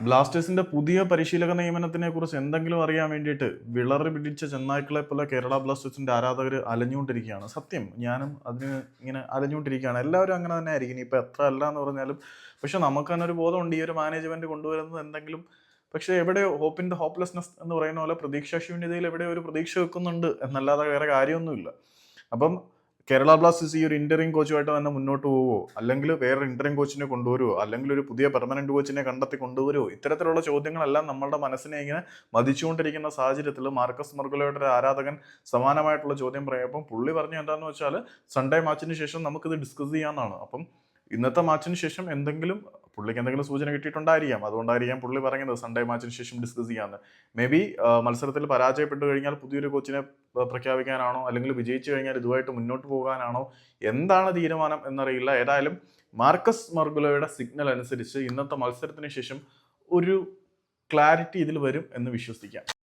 ബ്ലാസ്റ്റേഴ്സിന്റെ പുതിയ പരിശീലക നിയമനത്തിനെ കുറിച്ച് എന്തെങ്കിലും അറിയാൻ വേണ്ടിയിട്ട് വിളറി പിടിച്ച ചെന്നായ്ക്കളെ പോലെ കേരള ബ്ലാസ്റ്റേഴ്സിന്റെ ആരാധകർ അലഞ്ഞുകൊണ്ടിരിക്കുകയാണ്. സത്യം ഞാനും അതിന് ഇങ്ങനെ അലഞ്ഞുകൊണ്ടിരിക്കുകയാണ്. എല്ലാവരും അങ്ങനെ തന്നെ ആയിരിക്കും. ഇപ്പൊ എത്ര അല്ല എന്ന് പറഞ്ഞാലും പക്ഷെ നമുക്ക് തന്നെ ഒരു ബോധമുണ്ട്. ഈ ഒരു മാനേജ്മെന്റ് കൊണ്ടുവരുന്നത് എന്തെങ്കിലും പക്ഷെ എവിടെ ഹോപ്പിന്റെ ഹോപ്പ്ലെസ്നെസ് എന്ന് പറയുന്ന പോലെ പ്രതീക്ഷാശൂന്യതയിൽ എവിടെ ഒരു പ്രതീക്ഷ വെക്കുന്നുണ്ട് എന്നല്ലാതെ വേറെ കാര്യമൊന്നുമില്ല. അപ്പം കേരള ബ്ലാസ്റ്റേഴ്സ് ഈ ഒരു ഇന്ററിംഗ് കോച്ചുമായിട്ട് തന്നെ മുന്നോട്ട് പോവുമോ അല്ലെങ്കിൽ വേറെ ഇന്ററിംഗ് കോച്ചിനെ കൊണ്ടുവരുമോ അല്ലെങ്കിൽ ഒരു പുതിയ പെർമനന്റ് കോച്ചിനെ കണ്ടെത്തി കൊണ്ടുവരുമോ ഇത്തരത്തിലുള്ള ചോദ്യങ്ങളെല്ലാം നമ്മളുടെ മനസ്സിനെ ഇങ്ങനെ മതിച്ചുകൊണ്ടിരിക്കുന്ന സാഹചര്യത്തിൽ മാർക്കസ് മർഗുലയുടെ ഒരു ആരാധകൻ സമാനമായിട്ടുള്ള ചോദ്യം പറയുമ്പോൾ പുള്ളി പറഞ്ഞു എന്താന്ന് വെച്ചാൽ സൺഡേ മാച്ചിന് ശേഷം നമുക്കിത് ഡിസ്കസ് ചെയ്യാമെന്നാണ് അപ്പം ഇന്നത്തെ മാച്ചിന് ശേഷം എന്തെങ്കിലും പുള്ളിക്ക് എന്തെങ്കിലും സൂചന കിട്ടിയിട്ടുണ്ടായിരിക്കാം. അതുകൊണ്ടായിരിക്കാം പുള്ളി പറയുന്നത് സൺഡേ മാച്ചിന് ശേഷം ഡിസ്കസ് ചെയ്യാമെന്ന് മേ ബി മത്സരത്തിൽ പരാജയപ്പെട്ടു കഴിഞ്ഞാൽ പുതിയൊരു കോച്ചിനെ പ്രഖ്യാപിക്കാനാണോ? അല്ലെങ്കിൽ വിജയിച്ചു കഴിഞ്ഞാൽ ഇതുമായിട്ട് മുന്നോട്ട് പോകാനാണോ? എന്താണ് തീരുമാനം എന്നറിയില്ല. ഏതായാലും മാർക്കസ് മർഗുലോയുടെ സിഗ്നൽ അനുസരിച്ച് ഇന്നത്തെ മത്സരത്തിന് ശേഷം ഒരു ക്ലാരിറ്റി ഇതിൽ വരും എന്ന് വിശ്വസിക്കാം.